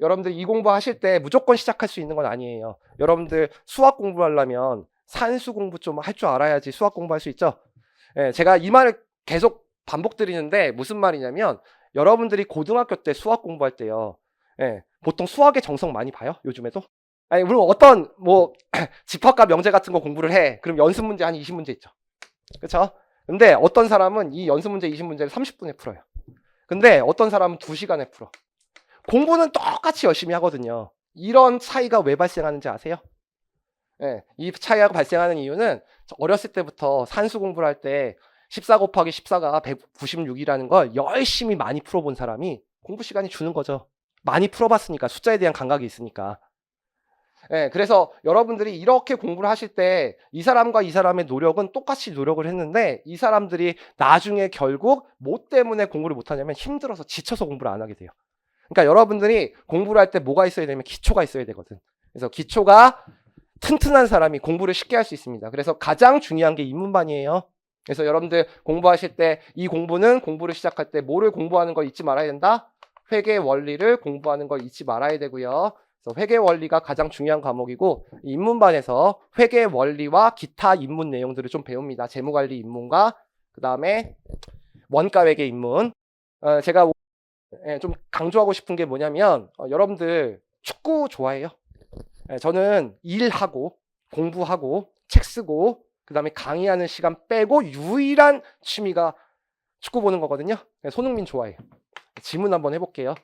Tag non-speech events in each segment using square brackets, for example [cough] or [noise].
여러분들 이 공부 하실 때 무조건 시작할 수 있는 건 아니에요. 여러분들 수학 공부하려면 산수 공부 좀 할 줄 알아야지 수학 공부할 수 있죠. 예, 제가 이 말을 계속 반복드리는데 무슨 말이냐면 여러분들이 고등학교 때 수학 공부할 때요. 예, 보통 수학의 정성 많이 봐요? 요즘에도? 아니, 물론 어떤 뭐 [clears throat] 집합과 명제 같은 거 공부를 해. 그럼 연습 문제 한 20문제 있죠. 그렇죠? 근데 어떤 사람은 이 연습 문제 20문제를 30분에 풀어요. 근데 어떤 사람은 2시간에 풀어. 공부는 똑같이 열심히 하거든요. 이런 차이가 왜 발생하는지 아세요? 예, 이 차이가 발생하는 이유는 저 어렸을 때부터 산수 공부를 할 때 14 곱하기 14가 196이라는 걸 열심히 많이 풀어본 사람이 공부 시간이 주는 거죠. 많이 풀어봤으니까 숫자에 대한 감각이 있으니까. 예, 그래서 여러분들이 이렇게 공부를 하실 때 이 사람과 이 사람의 노력은 똑같이 노력을 했는데 이 사람들이 나중에 결국 뭐 때문에 공부를 못하냐면 힘들어서 지쳐서 공부를 안 하게 돼요. 그러니까 여러분들이 공부를 할 때 뭐가 있어야 되냐면 기초가 있어야 되거든. 그래서 기초가 튼튼한 사람이 공부를 쉽게 할 수 있습니다. 그래서 가장 중요한 게 인문반이에요. 그래서 여러분들 공부하실 때 이 공부는 공부를 시작할 때 뭐를 공부하는 걸 잊지 말아야 된다? 회계 원리를 공부하는 걸 잊지 말아야 되고요. 그래서 회계 원리가 가장 중요한 과목이고 인문반에서 회계 원리와 기타 인문 내용들을 좀 배웁니다. 재무관리 인문과 그 다음에 원가회계 인문. 어, 제가 예, 좀 강조하고 싶은 게 뭐냐면 어, 여러분들 축구 좋아해요? 예, 저는 일하고 공부하고 책 쓰고 그 다음에 강의하는 시간 빼고 유일한 취미가 축구 보는 거거든요. 예, 손흥민 좋아해요. 질문 한번 해볼게요.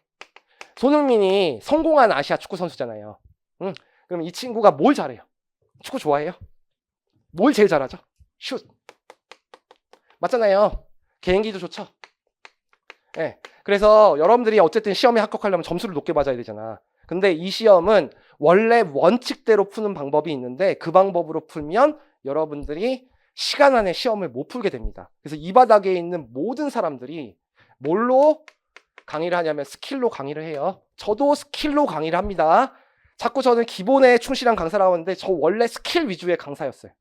손흥민이 성공한 아시아 축구 선수잖아요. 응? 그럼 이 친구가 뭘 잘해요? 축구 좋아해요? 뭘 제일 잘하죠? 슛. 맞잖아요. 개인기도 좋죠. 예. 그래서 여러분들이 어쨌든 시험에 합격하려면 점수를 높게 받아야 되잖아. 근데 이 시험은 원래 원칙대로 푸는 방법이 있는데 그 방법으로 풀면 여러분들이 시간 안에 시험을 못 풀게 됩니다. 그래서 이 바닥에 있는 모든 사람들이 뭘로 강의를 하냐면 스킬로 강의를 해요. 저도 스킬로 강의를 합니다. 자꾸 저는 기본에 충실한 강사라고 하는데 저 원래 스킬 위주의 강사였어요.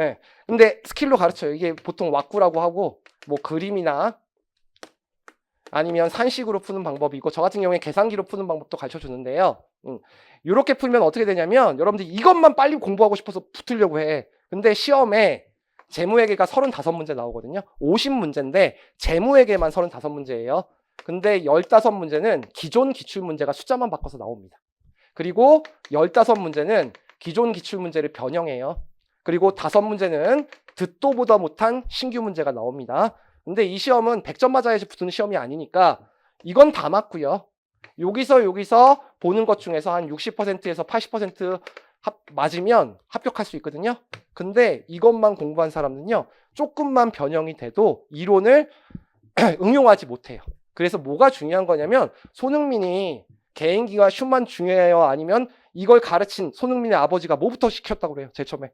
예. 근데 스킬로 가르쳐요. 이게 보통 왁구라고 하고 뭐 그림이나 아니면 산식으로 푸는 방법이고 저 같은 경우에 계산기로 푸는 방법도 가르쳐 주는데요. 음, 이렇게 풀면 어떻게 되냐면 여러분들 이것만 빨리 공부하고 싶어서 붙으려고 해. 근데 시험에 재무회계가 35문제 나오거든요. 50문제인데 재무회계만 35문제예요. 근데 15문제는 기존 기출문제가 숫자만 바꿔서 나옵니다. 그리고 15문제는 기존 기출문제를 변형해요. 그리고 5문제는 듣도 보다 못한 신규 문제가 나옵니다. 근데 이 시험은 100점 맞아야지 붙는 시험이 아니니까 이건 다 맞고요. 여기서 여기서 보는 것 중에서 한 60%에서 80% 합, 맞으면 합격할 수 있거든요. 근데 이것만 공부한 사람은요. 조금만 변형이 돼도 이론을 [clears throat] 응용하지 못해요. 그래서 뭐가 중요한 거냐면 손흥민이 개인기와 슛만 중요해요? 아니면 이걸 가르친 손흥민의 아버지가 뭐부터 시켰다고 그래요? 제일 처음에.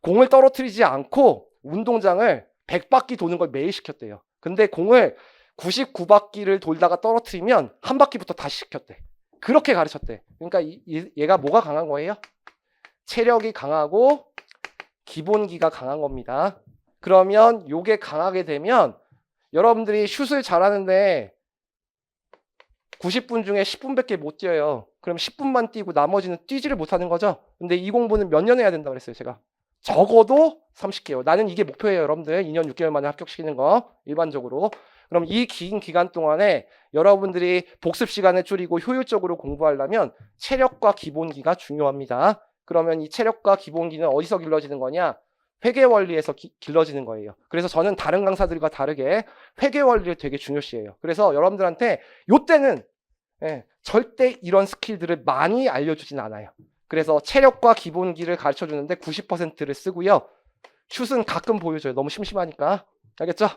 공을 떨어뜨리지 않고 운동장을 100바퀴 도는 걸 매일 시켰대요. 근데 공을 99바퀴를 돌다가 떨어뜨리면 한 바퀴부터 다시 시켰대. 그렇게 가르쳤대. 그러니까 이- 이- 얘가 뭐가 강한 거예요? 체력이 강하고 기본기가 강한 겁니다. 그러면 요게 강하게 되면 여러분들이 슛을 잘하는데 90분 중에 10분밖에 못 뛰어요. 그럼 10분만 뛰고 나머지는 뛰지를 못하는 거죠. 근데 이 공부는 몇 년 해야 된다 그랬어요, 제가. 적어도 30개월. 나는 이게 목표예요, 여러분들. 2년 6개월 만에 합격시키는 거 일반적으로. 그럼 이 긴 기간 동안에 여러분들이 복습 시간을 줄이고 효율적으로 공부하려면 체력과 기본기가 중요합니다. 그러면 이 체력과 기본기는 어디서 길러지는 거냐? 회계 원리에서 기- 길러지는 거예요. 그래서 저는 다른 강사들과 다르게 회계 원리를 되게 중요시해요. 그래서 여러분들한테 요때는 예, 절대 이런 스킬들을 많이 알려주진 않아요. 그래서 체력과 기본기를 가르쳐 주는데 90%를 쓰고요. 슛은 가끔 보여줘요. 너무 심심하니까. 알겠죠?